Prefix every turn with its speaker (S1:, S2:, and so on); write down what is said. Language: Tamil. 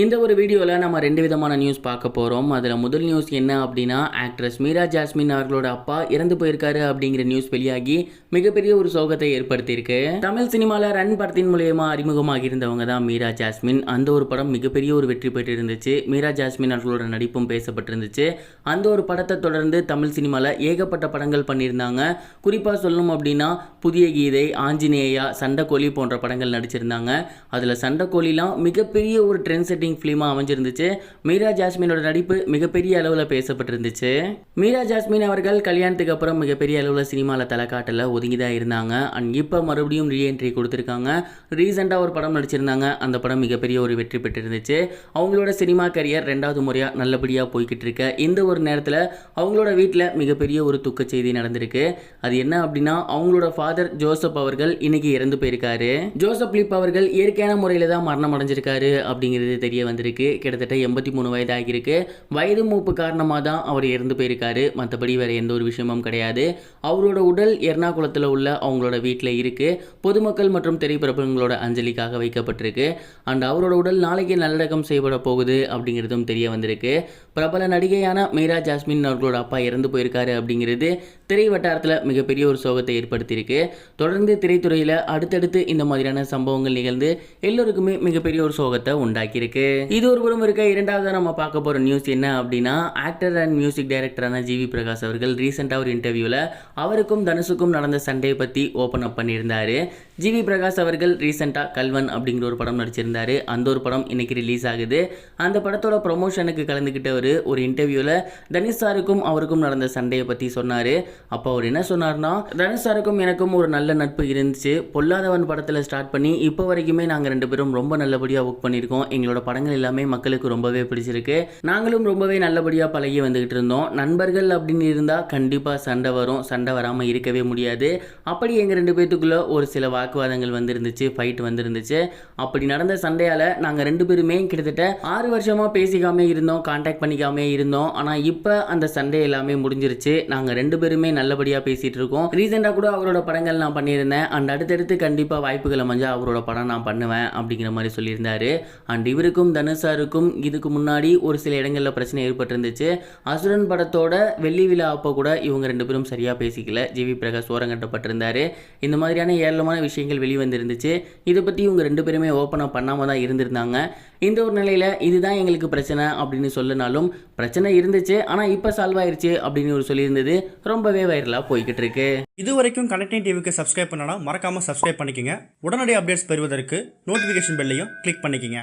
S1: இந்த ஒரு வீடியோவில் நம்ம ரெண்டு விதமான நியூஸ் பார்க்க போகிறோம் அதில் முதல் நியூஸ் என்ன அப்படின்னா ஆக்ட்ரஸ் மீரா ஜாஸ்மின் அவர்களோட அப்பா இறந்து போயிருக்காரு அப்படிங்கிற நியூஸ் வெளியாகி மிகப்பெரிய ஒரு சோகத்தை ஏற்படுத்தியிருக்கு. தமிழ் சினிமாவில் ரன் படத்தின் மூலயமா அறிமுகமாக இருந்தவங்க தான் மீரா ஜாஸ்மின். அந்த ஒரு படம் மிகப்பெரிய ஒரு வெற்றி பெற்று இருந்துச்சு மீரா ஜாஸ்மின் அவர்களோட நடிப்பும் பேசப்பட்டிருந்துச்சு. அந்த ஒரு படத்தை தொடர்ந்து தமிழ் சினிமாவில் ஏகப்பட்ட படங்கள் பண்ணியிருந்தாங்க. குறிப்பாக சொல்லணும் அப்படின்னா புதிய கீதை ஆஞ்சநேயா சண்டைக்கோழி போன்ற படங்கள் நடிச்சிருந்தாங்க. அதில் சண்டைக்கோழிலாம் மிகப்பெரிய ஒரு ட்ரெண்ட் செட்டிங் ஃபிலிமாக அமைஞ்சிருந்துச்சு. மீரா ஜாஸ்மினோட நடிப்பு மிகப்பெரிய அளவில் பேசப்பட்டிருந்துச்சு. மீரா ஜாஸ்மின் அவர்கள் கல்யாணத்துக்கு அப்புறம் மிகப்பெரிய அளவில் சினிமாவில் தலைக்காட்டில் ஒதுங்கி தான் இருந்தாங்க. அண்ட் இப்போ மறுபடியும் ரீஎன்ட்ரி கொடுத்துருக்காங்க. ரீசெண்டாக ஒரு படம் நடிச்சிருந்தாங்க. அந்த படம் மிகப்பெரிய ஒரு வெற்றி பெற்றிருந்துச்சு. அவங்களோட சினிமா கரியர் ரெண்டாவது முறையாக நல்லபடியாக போய்கிட்டு இருக்க. இந்த ஒரு நேரத்தில் அவங்களோட வீட்டில் மிகப்பெரிய ஒரு துக்க செய்தி நடந்திருக்கு. அது என்ன அப்படின்னா அவங்களோட ஃபாதர் ஜோசப் அவர்கள் இன்னைக்கு இறந்து போயிருக்காரு. ஜோசப் லிப் அவர்கள் இயற்கையான முறையில் தான் மரணம் அடைஞ்சிருக்காரு அப்படிங்கிறது தெரிய வந்திருக்கு. கிட்டத்தட்ட எண்பத்தி மூணு வயது ஆகியிருக்கு வயது மூப்பு காரணமாக தான் அவர் இறந்து போயிருக்காரு. மற்றபடி வேறு எந்த ஒரு விஷயமும் கிடையாது. அவரோட உடல் எர்ணாகுளத்தில் உள்ள அவங்களோட வீட்டில் இருக்குது பொதுமக்கள் மற்றும் திரைப்பிரபலங்களோட அஞ்சலிக்காக வைக்கப்பட்டிருக்கு. அண்ட் அவரோட உடல் நாளைக்கு நல்லடக்கம் செய்யப்பட போகுது அப்படிங்கிறதும் தெரிய வந்திருக்கு. பிரபல நடிகையான மீரா ஜாஸ்மின் அவர்களோட அப்பா இறந்து போயிருக்காரு அப்படிங்கிறது திரை வட்டாரத்தில் மிகப்பெரிய ஒரு சோகத்தை ஏற்படுத்தியிருக்கு. தொடர்ந்து திரைத்துறையில் அடுத்தடுத்து இந்த மாதிரியான சம்பவங்கள் நிகழ்ந்து எல்லோருக்குமே மிகப்பெரிய ஒரு சோகத்தை உண்டாக்கியிருக்கு. இது ஒரு புறம் இருக்க இரண்டாவது நம்ம பார்க்க போகிற நியூஸ் என்ன அப்படின்னா ஆக்டர் அண்ட் மியூசிக் டைரக்டரான ஜிவி பிரகாஷ் அவர்கள் ரீசெண்டாக ஒரு இன்டர்வியூவில் அவருக்கும் தனுஷுக்கும் நடந்த சண்டையை பற்றி ஓப்பன் அப் பண்ணியிருந்தாரு. ஜிவி பிரகாஷ் அவர்கள் ரீசெண்டாக கல்வன் அப்படிங்கிற ஒரு படம் நடிச்சிருந்தாரு. அந்த ஒரு படம் இன்னைக்கு ரிலீஸ் ஆகுது. அந்த படத்தோட ப்ரொமோஷனுக்கு கலந்துக்கிட்டவர் ஒரு இன்டர்வியூவில் தனுஷ் சாருக்கும் அவருக்கும் நடந்த சண்டையை பற்றி சொன்னார். அப்போ அவர் என்ன சொன்னார்னா தனுஷ் சாருக்கும் எனக்கும் ஒரு நல்ல நட்பு இருந்துச்சு. பொல்லாதவன் படத்தில் ஸ்டார்ட் பண்ணி இப்போ வரைக்குமே நாங்கள் ரெண்டு பேரும் ரொம்ப நல்லபடியாக ஒர்க் பண்ணியிருக்கோம். எங்களோட படங்கள் எல்லாமே மக்களுக்கு ரொம்பவே பிடிச்சிருக்கு. நாங்களும் ரொம்பவே நல்லபடியாக பழகி வந்துகிட்டு இருந்தோம். நண்பர்கள் அப்படின்னு இருந்தால் கண்டிப்பாக சண்டை வரும். சண்டை வராமல் இருக்கவே முடியாது. அப்படி எங்கள் ரெண்டு பேர்த்துக்குள்ளே ஒரு சில வாக்குவாதங்கள் வந்துருந்துச்சு ஃபைட் வந்துருந்துச்சு. அப்படி நடந்த சண்டையால் நாங்கள் ரெண்டு பேருமே கிட்டத்தட்ட ஆறு வருஷமாக பேசிக்காமே இருந்தோம். காண்டாக்ட் பண்ணிக்காமே இருந்தோம். ஆனால் இப்போ அந்த சண்டை எல்லாமே முடிஞ்சிருச்சு. நாங்கள் ரெண்டு பேருமே நல்லபடியாக பேசிகிட்டு இருக்கோம். ரீசெண்டாக கூட அவரோட படங்கள் நான் பண்ணியிருந்தேன். அண்ட் அடுத்தடுத்து கண்டிப்பாக வாய்ப்புகள் அமைஞ்சா அவரோட படம் நான் பண்ணுவேன் அப்படிங்கிற மாதிரி சொல்லியிருந்தாரு. அண்ட் இவருக்கும் தனுஷாருக்கும் இதுக்கு முன்னாடி ஒரு சில இடங்களில் பிரச்சனை ஏற்பட்டிருந்துச்சு. அசுரன் படத்தோட வெள்ளி விழா அப்போ கூட இவங்க ரெண்டு பேரும் சரியாக பேசிக்கல. ஜிவி பிரகாஷ் ஓரங்கட்டப்பட்டிருந்தாரு இந்த மாதிரியான ஏராளமான விஷயங்கள் வெளிவந்திருந்துச்சு. இதை பற்றி இவங்க ரெண்டு பேருமே ஓப்பனாக பண்ணாமல் தான் இருந்திருந்தாங்க. இந்த ஒரு நிலையில் இதுதான் எங்களுக்கு பிரச்சனை அப்படின்னு சொல்லினாலும் பிரச்சனை இருந்துச்சு ஆனால் இப்போ சால்வ் ஆயிருச்சு அப்படின்னு ஒரு சொல்லியிருந்தது ரொம்பவே வைரலாக போய்கிட்டு இருக்கு
S2: இது வரைக்கும் கனெக்டிங் டிவிக்கு சப்ஸ்கிரைப் பண்ணனா மறக்காமல் சப்ஸ்கிரைப் பண்ணிக்கங்க. உடனடி அப்டேட்ஸ் பெறுவதற்கு நோட்டிஃபிகேஷன் பெல்லையும் கிளிக் பண்ணிக்கங்க.